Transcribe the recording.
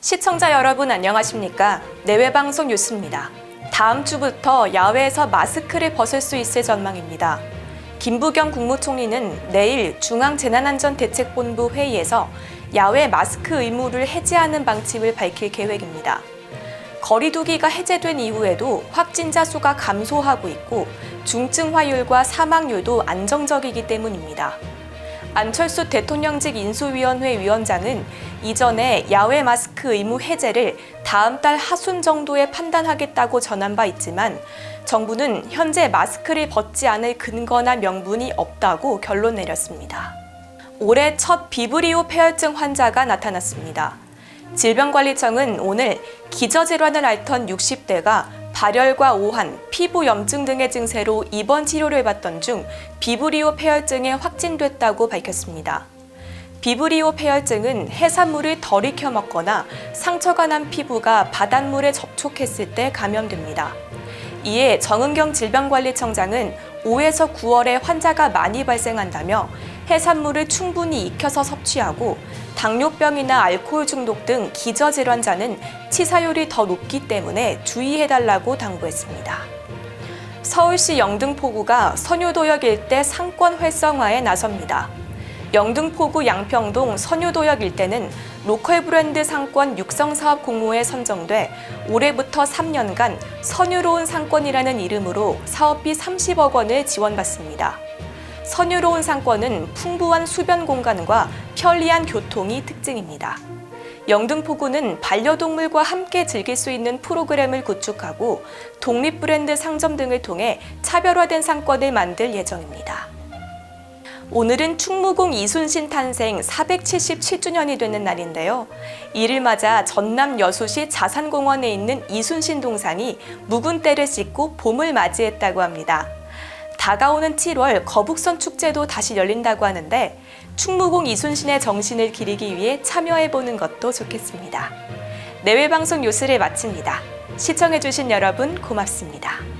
시청자 여러분 안녕하십니까? 내외방송 뉴스입니다. 다음 주부터 야외에서 마스크를 벗을 수 있을 전망입니다. 김부겸 국무총리는 내일 중앙재난안전대책본부 회의에서 야외 마스크 의무를 해제하는 방침을 밝힐 계획입니다. 거리두기가 해제된 이후에도 확진자 수가 감소하고 있고 중증 화율과 사망률도 안정적이기 때문입니다. 안철수 대통령직 인수위원회 위원장은 이전에 야외 마스크 의무 해제를 다음 달 하순 정도에 판단하겠다고 전한 바 있지만 정부는 현재 마스크를 벗지 않을 근거나 명분이 없다고 결론 내렸습니다. 올해 첫 비브리오 폐혈증 환자가 나타났습니다. 질병관리청은 오늘 기저질환을 앓던 60대가 발열과 오한, 피부 염증 등의 증세로 입원 치료를 받던 중 비브리오 폐혈증에 확진됐다고 밝혔습니다. 비브리오 폐혈증은 해산물을 덜 익혀 먹거나 상처가 난 피부가 바닷물에 접촉했을 때 감염됩니다. 이에 정은경 질병관리청장은 5에서 9월에 환자가 많이 발생한다며 해산물을 충분히 익혀서 섭취하고 당뇨병이나 알코올 중독 등 기저질환자는 치사율이 더 높기 때문에 주의해달라고 당부했습니다. 서울시 영등포구가 선유도역 일대 상권 활성화에 나섭니다. 영등포구 양평동 선유도역 일대는 로컬 브랜드 상권 육성 사업 공모에 선정돼 올해부터 3년간 선유로운 상권이라는 이름으로 사업비 30억 원을 지원받습니다. 선유로운 상권은 풍부한 수변 공간과 편리한 교통이 특징입니다. 영등포구는 반려동물과 함께 즐길 수 있는 프로그램을 구축하고 독립 브랜드 상점 등을 통해 차별화된 상권을 만들 예정입니다. 오늘은 충무공 이순신 탄생 477주년이 되는 날인데요. 이를 맞아 전남 여수시 자산공원에 있는 이순신 동상이 묵은 때를 씻고 봄을 맞이했다고 합니다. 다가오는 7월 거북선 축제도 다시 열린다고 하는데 충무공 이순신의 정신을 기리기 위해 참여해 보는 것도 좋겠습니다. 내외방송 뉴스를 마칩니다. 시청해주신 여러분 고맙습니다.